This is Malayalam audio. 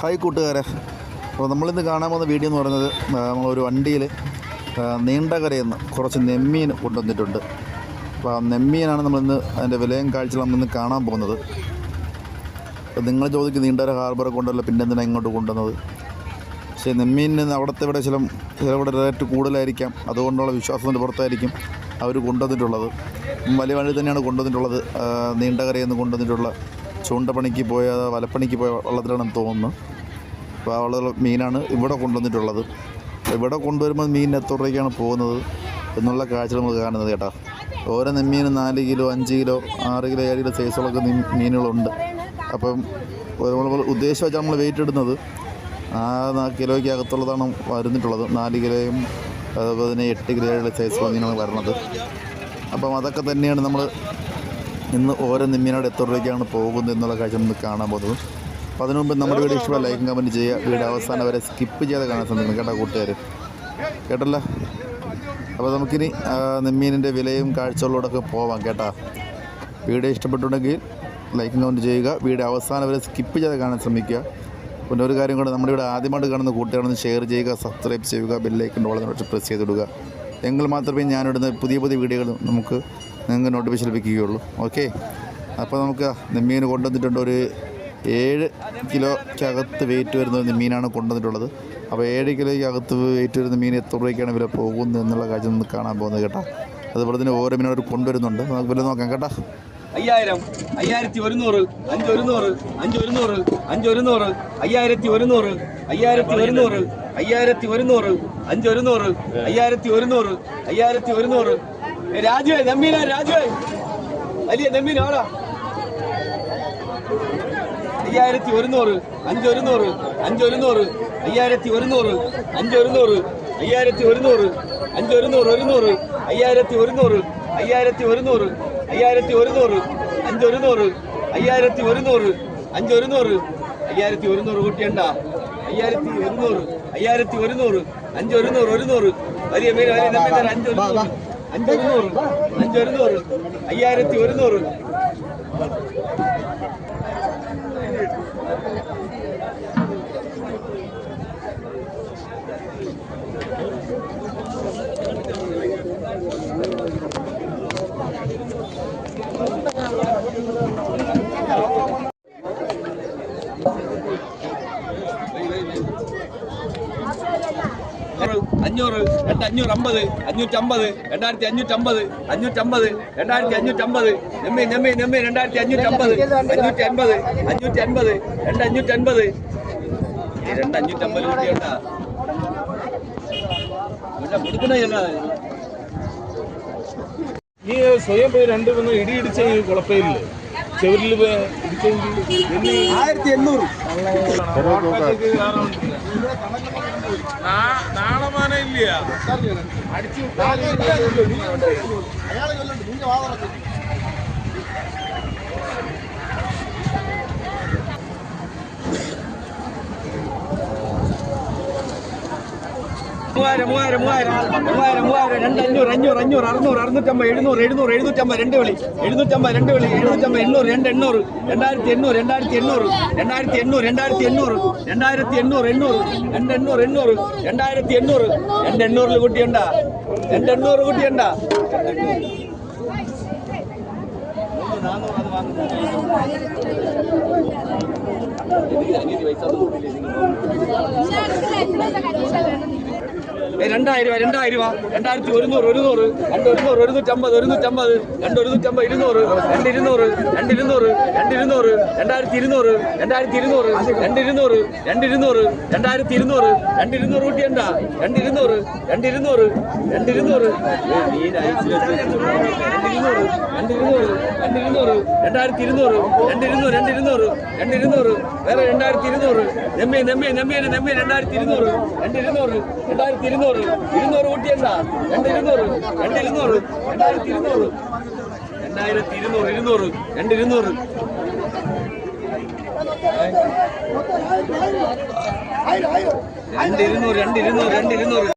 ഹായ് കൂട്ടുകാരെ. അപ്പോൾ നമ്മളിന്ന് കാണാൻ പോകുന്ന വീഡിയോ എന്ന് പറയുന്നത് നമ്മളൊരു വണ്ടിയിൽ നീണ്ടകരയിൽ നിന്ന് കുറച്ച് നെമ്മീൻ കൊണ്ടുവന്നിട്ടുണ്ട്. അപ്പോൾ ആ നെമ്മീനാണ് നമ്മളിന്ന് അതിന്റെ വിലയും കാഴ്ചകളും നമ്മളിന്ന് കാണാൻ പോകുന്നത്. അപ്പോൾ നിങ്ങൾ ചോദിക്കും നീണ്ടകര ഹാർബറെ കൊണ്ടല്ല പിന്നെ എന്തിനാണ് ഇങ്ങോട്ട് കൊണ്ടുവന്നത്? പക്ഷേ നെമ്മീനിന് അവിടുത്തെ ഇവിടെ ചില ചിലവിടെ റേറ്റ് കൂടുതലായിരിക്കാം. അതുകൊണ്ടുള്ള വിശ്വാസത്തിന്റെ പുറത്തായിരിക്കും അവർ കൊണ്ടുവന്നിട്ടുള്ളത്. വലിയ വഴി തന്നെയാണ് കൊണ്ടുവന്നിട്ടുള്ളത് നീണ്ടകരയിൽ നിന്ന് കൊണ്ടുവന്നിട്ടുള്ള ചൂണ്ടപ്പണിക്ക് പോയ വലപ്പണിക്ക് പോയ വള്ളത്തിലാണെന്ന് തോന്നുന്നു. അപ്പോൾ ആ വള്ളത്തിൽ മീനാണ് ഇവിടെ കൊണ്ടുവന്നിട്ടുള്ളത്. ഇവിടെ കൊണ്ടുവരുമ്പോൾ മീൻ എത്ര രൂപയ്ക്കാണ് പോകുന്നത് എന്നുള്ള കാഴ്ച നമ്മൾ കാണുന്നത് കേട്ടോ. ഓരോ നെമ്മീന് നാല് കിലോ അഞ്ച് കിലോ ആറ് കിലോ ഏഴ് കിലോ സൈസുകളൊക്കെ മീനുകളുണ്ട്. അപ്പം ഉദ്ദേശിച്ച് വെച്ചാൽ നമ്മൾ വെയിറ്റ് ഇടുന്നത്. ആ കിലോയ്ക്ക് അകത്തുള്ളതാണ് വരുന്നിട്ടുള്ളത്. നാല് കിലോയും അതുപോലെ തന്നെ എട്ട് കിലോ ഏഴ് സൈസ് മീനാണ് വരണത്. അപ്പം അതൊക്കെ തന്നെയാണ് നമ്മൾ ഇന്ന് ഓരോ നിമ്മിനോട് എത്ര രൂപയ്ക്കാണ് പോകുന്നത് എന്നുള്ള കാഴ്ച നമുക്ക് കാണാൻ പോകുന്നത്. അപ്പോൾ അതിനു മുമ്പ് നമ്മുടെ വീഡിയോ ഇഷ്ടമുള്ള ലൈക്കും കമന്റ് ചെയ്യുക. വീഡിയോ അവസാനം വരെ സ്കിപ്പ് ചെയ്ത് കാണാൻ ശ്രമിക്കണം കേട്ടോ കൂട്ടുകാർ കേട്ടല്ലോ? അപ്പോൾ നമുക്കിനി നിമ്മീനിന്റെ വിലയും കാഴ്ചകളോടൊക്കെ പോവാം കേട്ടോ. വീഡിയോ ഇഷ്ടപ്പെട്ടുണ്ടെങ്കിൽ ലൈക്കും കമന്റ് ചെയ്യുക. വീഡിയോ അവസാനം വരെ സ്കിപ്പ് ചെയ്ത് കാണാൻ ശ്രമിക്കുക. പിന്നെ ഒരു കാര്യം കൂടെ നമ്മുടെ ഇവിടെ ആദ്യമായിട്ട് കാണുന്ന കൂട്ടുകാരൊന്ന് ഷെയർ ചെയ്യുക സബ്സ്ക്രൈബ് ചെയ്യുക ബെല്ലൈക്കന്റെ ഓളം പ്രസ് ചെയ്തിടുക എങ്കിൽ മാത്രമേ ഞാനിടുന്ന പുതിയ പുതിയ വീഡിയോകൾ നമുക്ക് നിങ്ങൾക്ക് നോട്ടിഫിക്കേഷൻ ലഭിക്കുകയുള്ളൂ ഓക്കെ. അപ്പോൾ നമുക്ക് നെമ്മീൻ കൊണ്ടുവന്നിട്ടുണ്ട് ഒരു ഏഴ് കിലോയ്ക്കകത്ത് വെയിറ്റ് വരുന്ന മീനാണ് കൊണ്ടുവന്നിട്ടുള്ളത്. അപ്പോൾ ഏഴ് കിലോയ്ക്ക് അകത്ത് വെയിറ്റ് വരുന്ന മീൻ എത്ര രൂപയ്ക്കാണ് വില പോകുന്നത് എന്നുള്ള കാര്യം നമുക്ക് കാണാൻ പോകുന്നത് കേട്ടോ. അതുപോലെ തന്നെ ഓരോ മീനും അവർ കൊണ്ടുവരുന്നുണ്ട്. നമുക്ക് വില നോക്കാം കേട്ടോ. അയ്യായിരം അയ്യായിരത്തി ഒരുന്നൂറ് അഞ്ചൊരുന്നൂറ് അഞ്ചൊരുന്നൂറ് അഞ്ചൊരുന്നൂറ് അയ്യായിരത്തി ഒരുന്നൂറ് അയ്യായിരത്തി ഒരുന്നൂറ് അയ്യായിരത്തി ഒരുന്നൂറ് അഞ്ചൊരുന്നൂറ് അയ്യായിരത്തി ഒരുന്നൂറ് അയ്യായിരത്തി ഒരുന്നൂറ് രാജുവേ നെമ്മീന രാജുവേ വലിയ ആടാ. അയ്യായിരത്തി ഒരുന്നൂറ് അഞ്ചൊരുന്നൂറ് അഞ്ചൊരുന്നൂറ് അയ്യായിരത്തി ഒരുന്നൂറ് അഞ്ചൊരുന്നൂറ് അയ്യായിരത്തി ഒരുന്നൂറ് അഞ്ചൊരുന്നൂറ് ഒരുന്നൂറ് അയ്യായിരത്തി ഒരുന്നൂറ് അയ്യായിരത്തി ഒരുന്നൂറ് അയ്യായിരത്തി ഒരുന്നൂറ് അഞ്ചൊരുന്നൂറ് അയ്യായിരത്തി ഒരുന്നൂറ് അഞ്ചൊരുന്നൂറ് അയ്യായിരത്തി ഒരുന്നൂറ് കൂട്ടിയണ്ട. അയ്യായിരത്തി ഒരുന്നൂറ് അയ്യായിരത്തി ഒരുന്നൂറ് അഞ്ചൊരുന്നൂറ് ഒരുന്നൂറ്. വലിയ മീൻ വലിയ നെമ്മീൻ തരാം. അഞ്ച് ഒരുന്നൂറ് അഞ്ച് ഒരുന്നൂറ് അഞ്ച് ഒരുന്നൂറ് അഞ്ഞൂറ് രണ്ട് അഞ്ഞൂറ് അമ്പത് അഞ്ഞൂറ്റമ്പത് രണ്ടായിരത്തി അഞ്ഞൂറ്റമ്പത് അഞ്ഞൂറ്റമ്പത് രണ്ടായിരത്തി അഞ്ഞൂറ്റമ്പത് നെമ്മി നെമ്മി നെമ്മി രണ്ടായിരത്തി അഞ്ഞൂറ്റമ്പത് അഞ്ഞൂറ്റി അൻപത് അഞ്ഞൂറ്റി അൻപത് രണ്ട് അഞ്ഞൂറ്റൻപത് ഈ രണ്ട് അഞ്ഞൂറ്റമ്പത് അമ്പത് കൊടുക്കണ നീ സ്വയം പോയി രണ്ട് മൂന്ന് ഇടി ഇടിച്ച കുഴപ്പമില്ല ചെവിരിൽ ഇടിച്ചെങ്കിൽ ആയിരത്തി എണ്ണൂറ് മാന ഇല്ല. മൂവായിരം മൂവായിരം മൂവായിരം. മൂവായിരം മൂവായിരം. രണ്ട് അഞ്ഞൂറ് അഞ്ഞൂറ് അഞ്ഞൂറ് അറുന്നൂറ് അറുന്നൂറ്റമ്പത് എഴുന്നൂറ് എഴുന്നൂറ് എഴുന്നൂറ്റമ്പത് രണ്ട് വിളി. എഴുന്നൂറ്റമ്പത് രണ്ട് വിളി. എഴുന്നൂറ്റമ്പത് എണ്ണൂറ് രണ്ട് എണ്ണൂറ്. രണ്ടായിരത്തി എണ്ണൂറ് രണ്ടായിരത്തി എണ്ണൂറ്. രണ്ടായിരത്തി എണ്ണൂറ് രണ്ടായിരത്തി എണ്ണൂറ്. രണ്ടായിരത്തി എണ്ണൂറ് എണ്ണൂറ്. രണ്ട് എണ്ണൂറ് എണ്ണൂറ്. രണ്ടായിരത്തി എണ്ണൂറ്. രണ്ട് എണ്ണൂറിൽ കുട്ടിയുണ്ട? രണ്ട് എണ്ണൂറ് കുട്ടിയുണ്ട? ഏ, രൂപ രണ്ടായിരം രൂപ രണ്ടായിരത്തി ഒരുന്നൂറ് ഒരുന്നൂറ്. രണ്ട് ഒരുന്നൂറ് ഒരുന്നൂറ്റമ്പത് ഒരുന്നൂറ്റമ്പത്. രണ്ട് ഒരുന്നൂറ്റമ്പത് ഇരുന്നൂറ്. രണ്ട് ഇരുന്നൂറ് രണ്ട് ഇരുന്നൂറ്. രണ്ട് ഇരുന്നൂറ്. രണ്ടായിരത്തി ഇരുന്നൂറ്. രണ്ടായിരത്തി ഇരുന്നൂറ്. രണ്ട് ഇരുന്നൂറ്. രണ്ട് ഇരുന്നൂറ്. രണ്ടായിരത്തി ഇരുന്നൂറ്. രണ്ട് ഇരുന്നൂറ് എന്താ? രണ്ട് ഇരുന്നൂറ്. രണ്ട് ഇരുന്നൂറ്. രണ്ട് ഇരുന്നൂറ്. രണ്ട് ഇരുന്നൂറ്. രണ്ട് ഇരുന്നൂറ്. രണ്ട് ഇരുന്നൂറ് രണ്ടായിരത്തി ഇരുന്നൂറ് രണ്ട് ഇരുന്നൂറ് രണ്ട് ഇരുന്നൂറ് രണ്ട് ഇരുന്നൂറ് വേറെ രണ്ടായിരത്തി ഇരുന്നൂറ്. നെമ്മി നെമ്മി നെമ്മിയാണ് നെമ്മി രണ്ടായിരത്തി ഇരുന്നൂറ് രണ്ട് ഇരുന്നൂറ് രണ്ടായിരത്തി ഇരുന്നൂറ്. ഇരുന്നൂറ് കൂട്ടിയണ്ട രണ്ട് ഇരുന്നൂറ് രണ്ട് ഇരുന്നൂറ് രണ്ടായിരത്തി ഇരുന്നൂറ്. രണ്ടായിരത്തി ഇരുന്നൂറ് ഇരുന്നൂറ് രണ്ട് ഇരുന്നൂറ്. രണ്ട് ഇരുന്നൂറ് രണ്ട് ഇരുന്നൂറ് രണ്ട് ഇരുന്നൂറ്.